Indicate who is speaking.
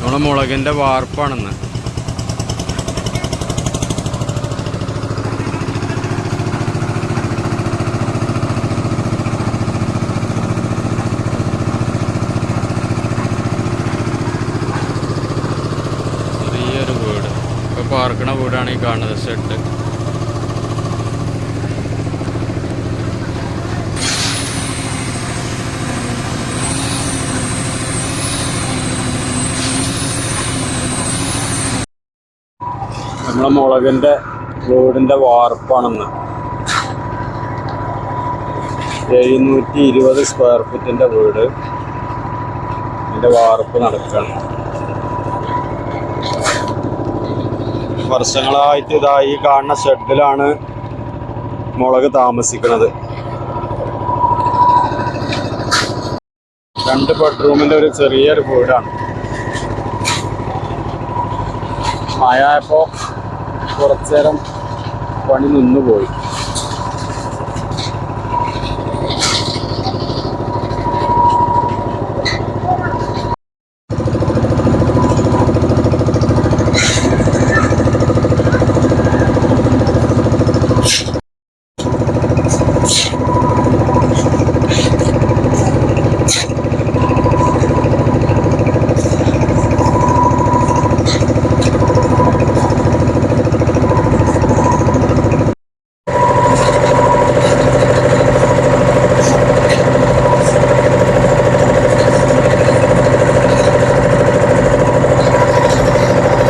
Speaker 1: നമ്മളെ മുളകിന്റെ വാർപ്പാണെന്ന്. പാർക്കണ വീടാണ് ഈ കാണുന്നത് ഷെഡ് നമ്മളെ മുളകിന്റെ വീടിന്റെ വാർപ്പാണെന്ന്. എഴുന്നൂറ്റി ഇരുപത് സ്ക്വയർ ഫീറ്റിന്റെ വീട്. ഇതിന്റെ വാർപ്പ് നടക്കുകയാണ് വർഷങ്ങളായിട്ട് ഇതായി കാണുന്ന ഷെഡിലാണ് മുളക് താമസിക്കുന്നത്. രണ്ട് ബെഡ്റൂമിന്റെ ഒരു ചെറിയൊരു വീടാണ്. മഴ മഴയപ്പോ കുറച്ചു നേരം പണി നിന്നുപോയി.